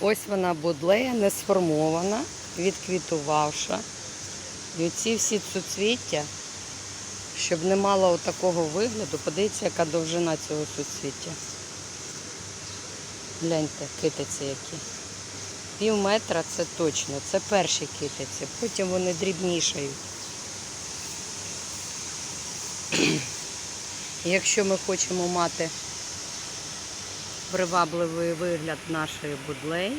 Ось вона будлея, не сформована, відквітувавша. І оці всі суцвіття, щоб не мало отакого вигляду, подивіться, яка довжина цього суцвіття. Гляньте, китиці які. Пів метра це точно, це перші китиці, потім вони дрібнішають. Якщо ми хочемо мати привабливий вигляд нашої будлеї,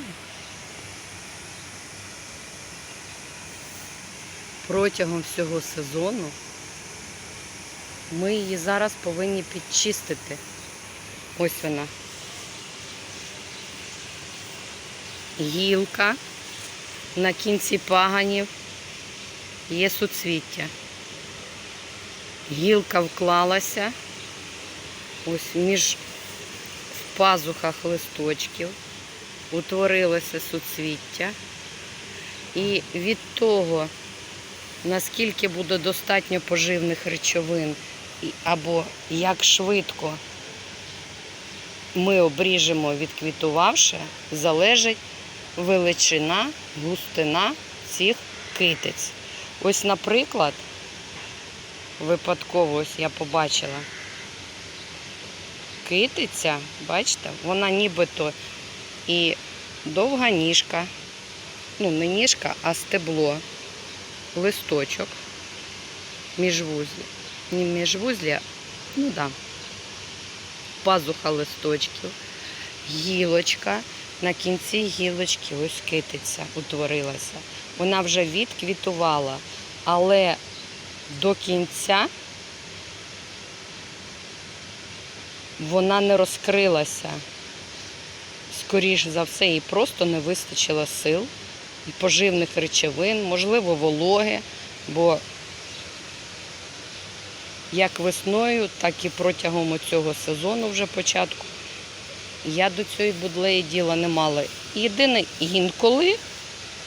протягом всього сезону ми її зараз повинні підчистити. Ось вона. Гілка на кінці паганів є суцвіття. Гілка вклалася ось між пазухах листочків, утворилося суцвіття. І від того, наскільки буде достатньо поживних речовин, або як швидко ми обріжемо відквітувавши, залежить величина, густина цих китиць. Ось, наприклад, випадково ось я побачила китиця, бачите, вона нібито і довга ніжка, ну не ніжка, а стебло, листочок, міжвузлі. Не міжвузлі, ну. Да. Пазуха листочків, гілочка. На кінці гілочки ось китиця утворилася. Вона вже відквітувала, але до кінця вона не розкрилася. Скоріше за все, їй просто не вистачило сил і поживних речовин, можливо, вологи, бо як весною, так і протягом цього сезону вже початку я до цієї будлеї діла не мала. Єдине, інколи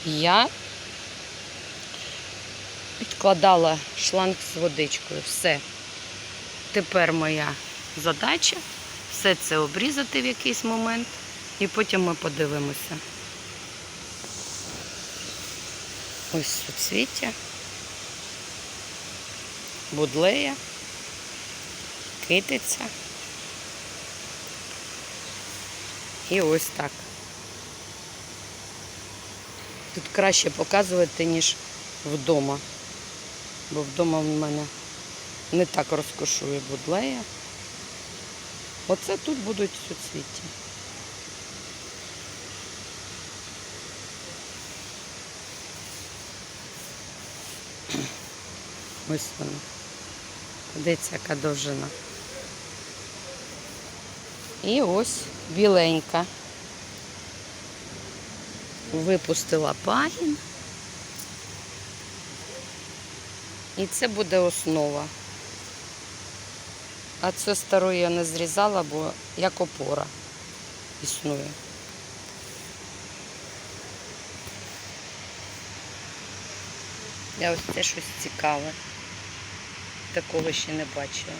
я підкладала шланг з водичкою. Все. Тепер моя задача все це обрізати в якийсь момент і потім ми подивимося. Ось суцвіття, будлея, китиця. І ось так. Тут краще показувати, ніж вдома. Бо вдома в мене не так розкошує будлея. Оце тут будуть суцвіття. Ось вона. Подивіться, яка довжина. І ось біленька. Випустила пагін. І це буде основа. А це стару я не зрізала, бо як опора існує. Я ось це щось цікаве. Такого ще не бачила.